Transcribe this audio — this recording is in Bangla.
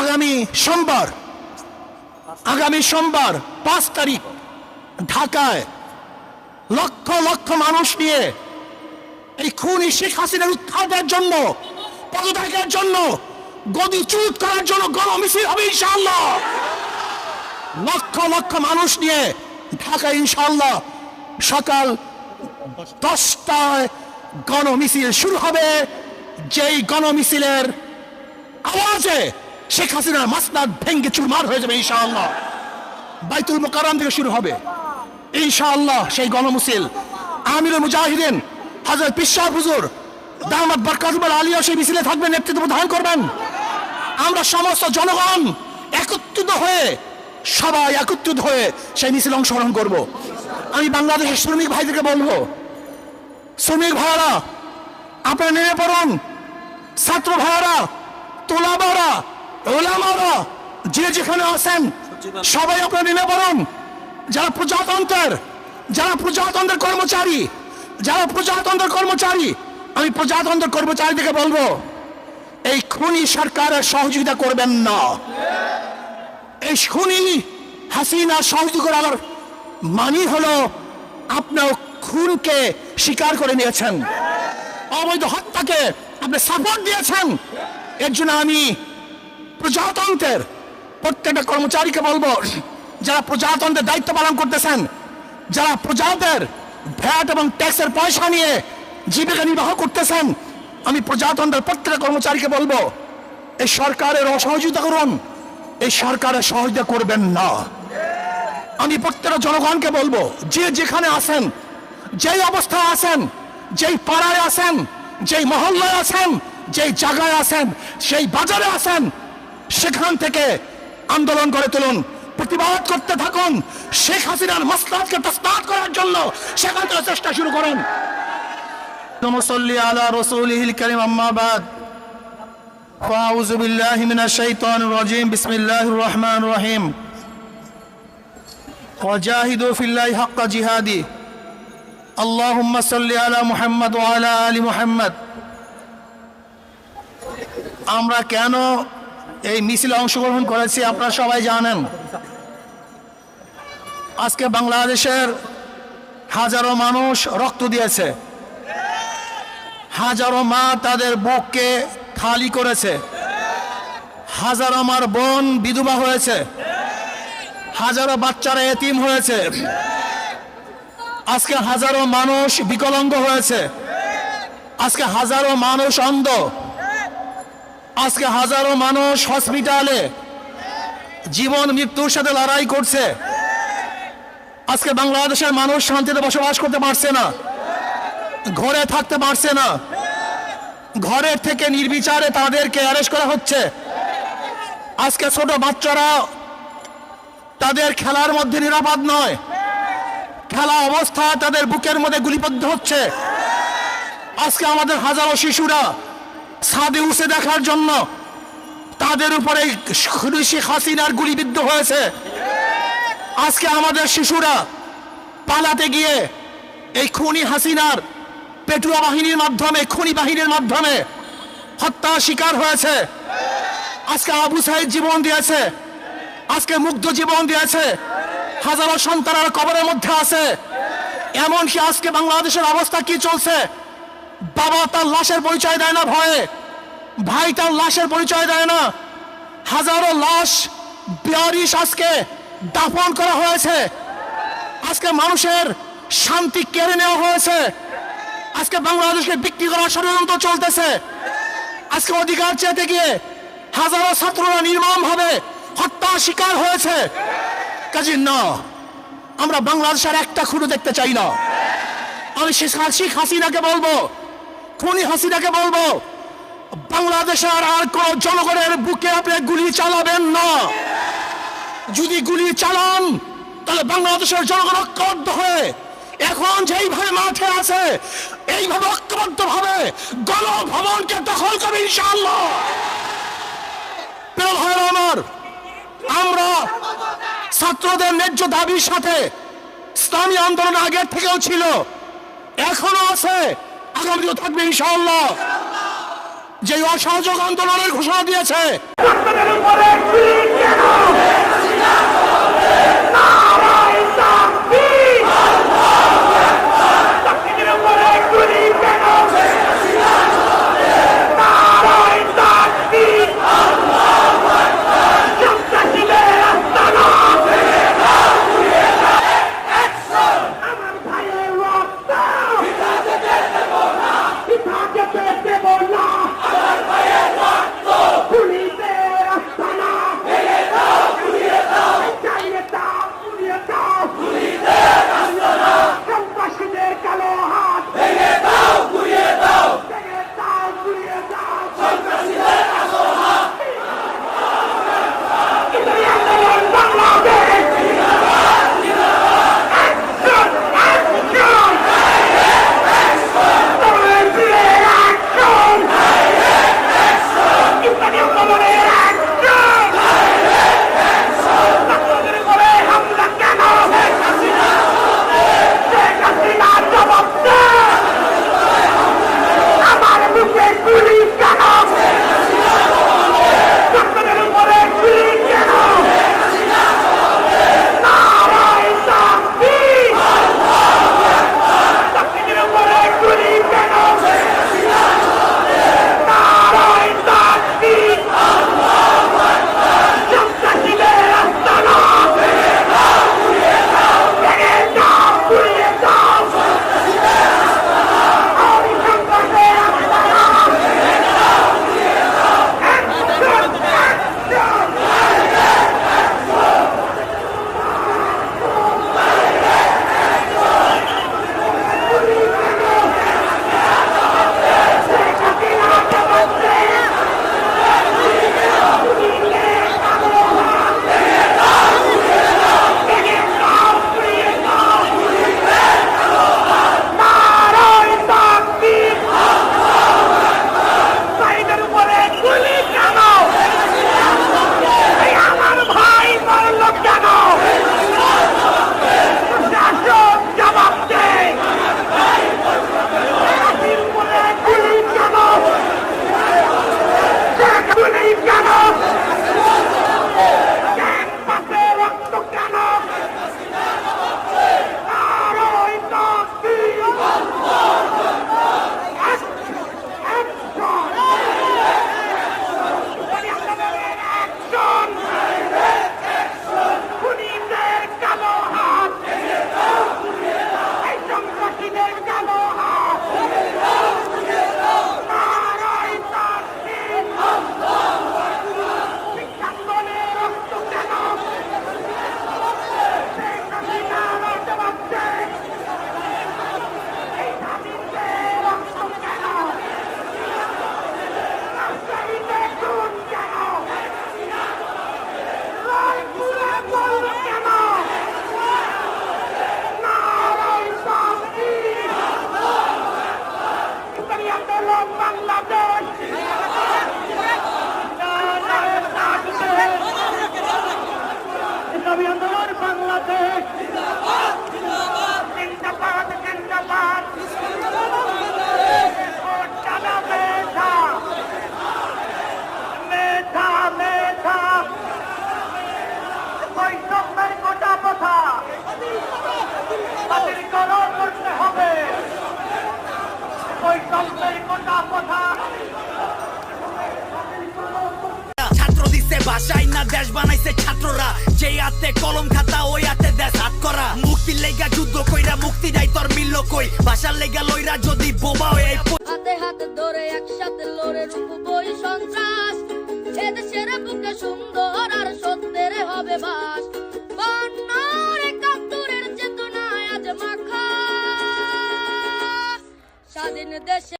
আগামী সোমবার আগামী সোমবার পাঁচ তারিখ ঢাকায় লক্ষ লক্ষ মানুষ নিয়ে এই খুনি শেখ হাসিনার উৎখাতের জন্য, পদত্যাগের জন্য, গদি চুট করার জন্য গণমিছিল হবে ইনশাআল্লাহ। লক্ষ লক্ষ মানুষ নিয়ে ঢাকা ইনশাআল্লাহ সকাল দশটায় গণমিছিল শুরু হবে। যেই গণমিছিলের আওয়াজে শেখ হাসিনার মাসনাদ ভেঙ্গে চুরমার হয়ে যাবে, ইনশাআল্লাহ। বাইতুল মোকারাম থেকে শুরু হবে। ইনশাআল্লাহ, সেই গণমুসিল। আমিরুল মুজাহিদিন, হাজরত পিসাব হুজুর, দামাত বরকাতুল আলিয়া সেই মিছিলে থাকবেন, নেতৃত্ব প্রদান করবেন। আমরা সমস্ত জনগণ একত্রিত হয়ে, সবাই একত্রিত হয়ে সেই মিছিলে অংশগ্রহণ করব। আমি বাংলাদেশের শ্রমিক ভাইদেরকে বলব, শ্রমিক ভাইয়ারা, আপনারা নেমে পড়ুন। ছাত্র ভাইয়ারা, তোলা ভাইয়ারা ওলামারা, যে যেখানে আছেন, সবাই আপনারা নেমে পড়ুন যারা প্রজাতন্ত্রের যারা প্রজাতন্ত্রের কর্মচারী, যারা প্রজাতন্ত্রের কর্মচারী, আমি প্রজাতন্ত্রের কর্মচারীদেরকে বলব, এই খুনি সরকারের সহযোগিতা করবেন না। এই খুনি হাসিনা সহযোগিতা করার মানি হলো, আপনার খুনকে স্বীকার করে নিয়েছেন। অবৈধ হত্যাকে আপনি সাপোর্ট দিয়েছেন। এর জন্য আমি প্রজাতন্ত্রের প্রত্যেকটা কর্মচারীকে বলব, যারা প্রজাতন্ত্রের দায়িত্ব পালন করতেছেন, যারা প্রজাদের ভ্যাট এবং ট্যাক্সের পয়সা নিয়ে জীবিকা নির্বাহ করতেছেন, আমি প্রজাতন্ত্রের প্রত্যেকটা কর্মচারীকে বলব, এই সরকারের অসহযোগিতা করুন, এই সরকারের সহযোগিতা করবেন না। আমি প্রত্যেকটা জনগণকে বলব, যে যেখানে আছেন, যেই অবস্থায় আছেন, যেই পাড়ায় আছেন, যেই মহল্লায় আছেন, যেই জায়গায় আছেন, সেই বাজারে আছেন সেখান থেকে আন্দোলন করে তুলুন প্রতিবাদ করতে থাকুন শেখ হাসিনার মাসলাদকে তসনাদ করার জন্য সেখান থেকে চেষ্টা শুরু করেন صلي على رسوله الكريم أما بعد فأعوذ بالله من الشيطان الرجيم بسم الله الرحمن الرحيم وجاهدوا في الله حق جهاده اللهم صل على محمد وعلى آل محمد আমরা কেন এই মিছিলে অংশগ্রহণ করেছি, আপনারা সবাই জানেন। আজকে বাংলাদেশের হাজারো মানুষ রক্ত দিয়েছে। হাজারো মা তাদের বুককে খালি করেছে। হাজারো মার বোন বিধবা হয়েছে। হাজারো বাচ্চারা এতিম হয়েছে। আজকে হাজারো মানুষ বিকলাঙ্গ হয়েছে। আজকে হাজারো মানুষ অন্ধ। আজকে হাজারো মানুষ হসপিটালে জীবন, মৃত্যুর সাথে লড়াই করছে। আজকে বাংলাদেশের মানুষ শান্তিতে বসবাস করতে পারছে না। ঘরে থাকতে পারছে না। ঘরের থেকে নির্বিচারে তাদেরকে অ্যারেস্ট করা হচ্ছে। আজকে ছোট বাচ্চারা তাদের খেলার মধ্যে নিরাপদ নয়। খেলা অবস্থায় তাদের বুকের মধ্যে গুলিবদ্ধ হচ্ছে। আজকে আমাদের হাজারো শিশুরা ছাদে উঠে দেখার জন্য তাদের উপরে শেখ হাসিনার গুলিবিদ্ধ হয়েছে। আজকে আমাদের শিশুরা পালাতে গিয়ে এই খুনি হাসিনার পেটুয়া বাহিনীর মাধ্যমে, খুনি বাহিনীর মাধ্যমে হত্যা শিকার হয়েছে। আজকে আবু সাহেব জীবন দিয়েছে। আজকে মুগ্ধ জীবন দিয়েছে। হাজারো সন্তানের কবরের মধ্যে আছে। এমনকি আজকে বাংলাদেশের অবস্থা কি চলছে? বাবা তার লাশের পরিচয় দেয় না ভয়ে। ভাই তার লাশের পরিচয় দেয় না। হাজারো লাশ বিয়ারিশ আজকে দাফন করা হয়েছে। আজকে মানুষের শান্তি কেড়ে নেওয়া হয়েছে। আজকে বাংলাদেশকে বিক্রি করার ষড়যন্ত্র চলতেছে। আজকে অধিকার চেতে গিয়ে হাজারো ছাত্ররা নির্মম ভাবে হত্যা শিকার হয়েছে। কাজে, না, আমরা বাংলাদেশের একটা খুঁড়ো দেখতে চাই না। আমি শেখ হাসিনাকে বলব খুনি হাসিনাকে বলব, বাংলাদেশের আর কোন জনগণের বুকে আপনি গুলি চালাবেন না। যদি গুলি চালান, তাহলে বাংলাদেশের জনগণ ঐক্যবদ্ধ হয়ে এখন যেইভাবে মাঠে আছে, এইভাবে ঐক্যবদ্ধ ভাবে গণভবনকে দখল করবে ইনশাআল্লাহ। প্রিয় আমার, আমরা ছাত্রদের ন্যায্য দাবির সাথে ইসলামী আন্দোলন আগের থেকেও ছিল, এখনও আছে। আগামীও থাকবে ইনশাআল্লাহ। যে অসহযোগ আন্দোলনের ঘোষণা দিয়েছে। বাংলাদেশ। জিন্দাবাদ জিন্দাবাদ। চালা মেধা মেধা মেধা। বৈষম্যের গোটা কথা বাতিল করতে হবে বৈষম্যের গোটা কথা ভাষায় না দেশ বানাইছে ছাত্ররা। যে হাতে কলম খাতা, ওই হাতে দেশ হাত করা। মুক্তির লেগা যুদ্ধ কইরা মুক্তি দেয়, তোর মিলল কই? ভাষার লেগা লইরা যদি বোবা হয়ে হাতে হাতে ধরে একসাথে লড়ে সন্ত্রাস। এদেশের বুকে সুন্দর আর সত্যের হবে বাস। স্বাধীন দেশে